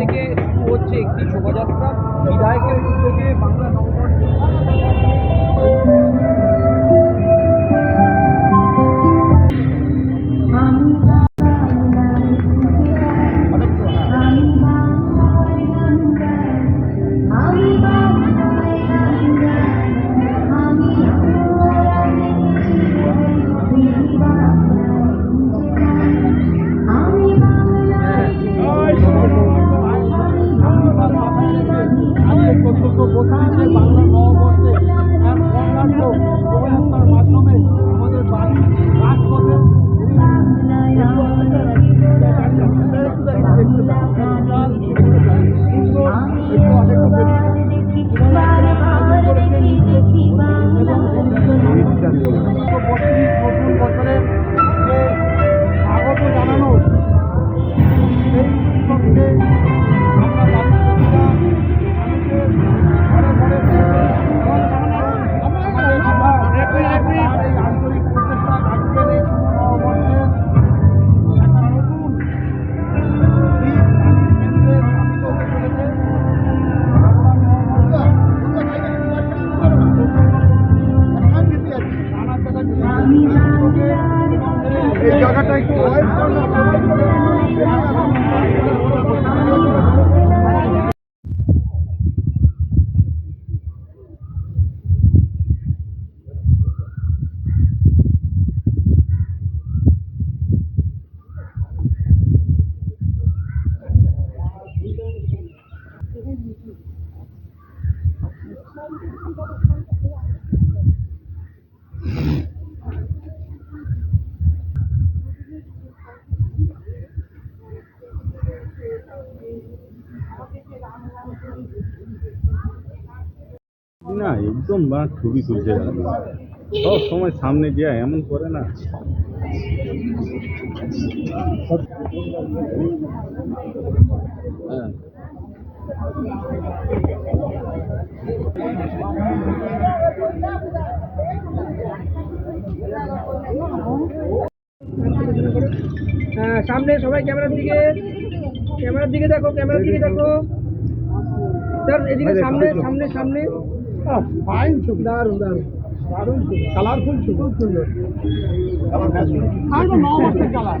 থেকে শুরু হচ্ছে একটি শোভাযাত্রা। বিধায়কের উদ্যোগে বাংলা নববর্ষ আজকের কর্তব্য বসেছে বাংলা নববর্ষে না একদম বা ছবি তুলছে সব সময় সামনে দিয়ে এমন করে না। হ্যাঁ। সামনে সবাই ক্যামেরার দিকে। ক্যামেরার দিকে দেখো ক্যামেরার দিকে দেখো। স্যার এদিকে সামনে সামনে সামনে। ফাইন ছবি। দারুণ দারুণ। দারুণ কালারফুল ছবি। খুব সুন্দর। কালার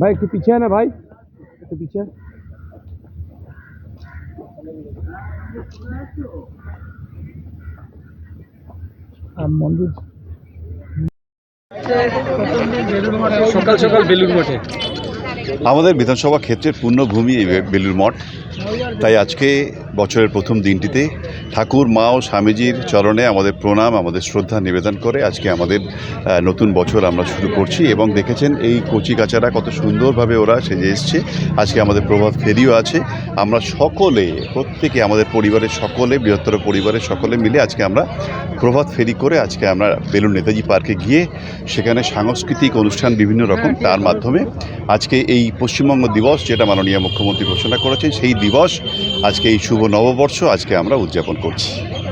भाई একটু পিছিয়ে না ভাই। একটু পিছিয়ে মন্দির। সকাল সকাল বেলুর মঠে। আমাদের বিধানসভা ক্ষেত্রের পূর্ণভূমি বেলুর মঠ। তাই আজকে বছরের প্রথম দিনটিতে ঠাকুর, মা ও স্বামীজির চরণে আমাদের প্রণাম, আমাদের শ্রদ্ধা নিবেদন করে আজকে আমাদের নতুন বছর আমরা শুরু করছি এবং দেখেছেন এই কচি কাচারা কত সুন্দরভাবে ওরা সেজে এসছে। আজকে আমাদের প্রভাত ফেরিও আছে। আমরা সকলে, প্রত্যেকে, আমাদের পরিবারের সকলে, বৃহত্তর পরিবারের সকলে মিলে আজকে আমরা প্রভাত ফেরি করে আজকে আমরা বেলুন নেতাজি পার্কে গিয়ে সেখানে সাংস্কৃতিক অনুষ্ঠান বিভিন্ন রকম তার মাধ্যমে আজকে এই পশ্চিমবঙ্গ দিবস যেটা মাননীয় মুখ্যমন্ত্রী ঘোষণা করেছেন, সেই দিবস আজকে এই শুভ নববর্ষ আজকে আমরা উদযাপন করছি।